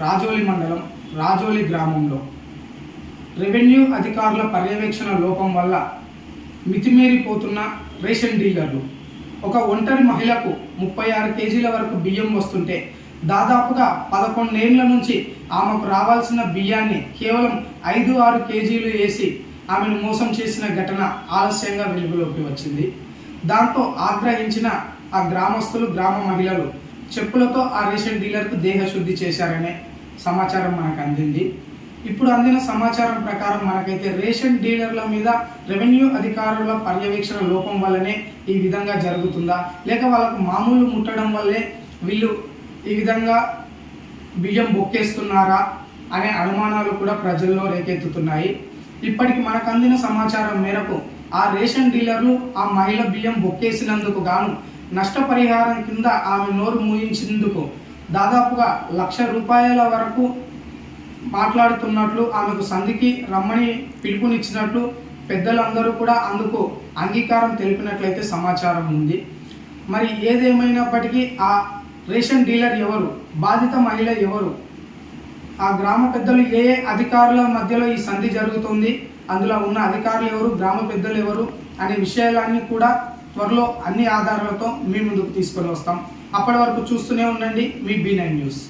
రాజోలి మండలం రాజోలి గ్రామంలో. రెవెన్యూ అధికారుల పర్యవేక్షణ లోపం వల్ల మితిమీరిపోతున్న రేషన్ డీలర్లు. ఒక ఒంటరి మహిళకు ముప్పై ఆరు కేజీల వరకు బియ్యం వస్తుంటే దాదాపుగా పదకొండేళ్ళ నుంచి ఆమెకు రావాల్సిన బియ్యాన్ని కేవలం ఐదు ఆరు కేజీలు వేసి ఆమెను మోసం చేసిన ఘటన ఆలస్యంగా వెలుగులోకి వచ్చింది. దాంతో ఆగ్రహించిన ఆ గ్రామస్తులు గ్రామ మహిళలు చెప్పులతో ఆ రేషన్ డీలర్కు దేహశుద్ధి చేశారనే సమాచారం మనకు అందింది ఇప్పుడు అందిన సమాచారం ప్రకారం మనకైతే రేషన్ డీలర్ల మీద రెవెన్యూ అధికారుల పర్యవేక్షణ లోపం వల్లనే ఈ విధంగా జరుగుతుందా? లేక వాళ్ళకు మామూలు ముట్టడం వల్లే వీళ్ళు ఈ విధంగా బియ్యం బొక్కేస్తున్నారా అనే అనుమానాలు కూడా ప్రజల్లో రేకెత్తుతున్నాయి. ఇప్పటికి మనకు అందిన సమాచారం మేరకు ఆ రేషన్ డీలర్లు ఆ మహిళ బియ్యం బొక్కేసినందుకు గాను నష్టపరిహారం కింద ఆమె నోరు మూయించేందుకు దాదాపుగా లక్ష రూపాయల వరకు మాట్లాడుతున్నట్లు ఆమెకు సంధికి రమ్మని పిలుపునిచ్చినట్లు పెద్దలందరూ కూడా అందుకు అంగీకారం తెలిపినట్లయితే సమాచారం ఉంది. మరి ఏదేమైనప్పటికీ ఆ రేషన్ డీలర్ ఎవరు బాధిత మహిళ ఎవరు ఆ గ్రామ పెద్దలు ఏ ఏ అధికారుల మధ్యలో ఈ సంధి జరుగుతుంది అందులో ఉన్న అధికారులు ఎవరు గ్రామ పెద్దలు ఎవరు అనే విషయాలన్నీ కూడా త్వరలో అన్ని ఆధారాలతో మీ ముందుకు తీసుకొని వస్తాం. అప్పటి వరకు చూస్తూనే ఉండండి మీ బీ నైన్ న్యూస్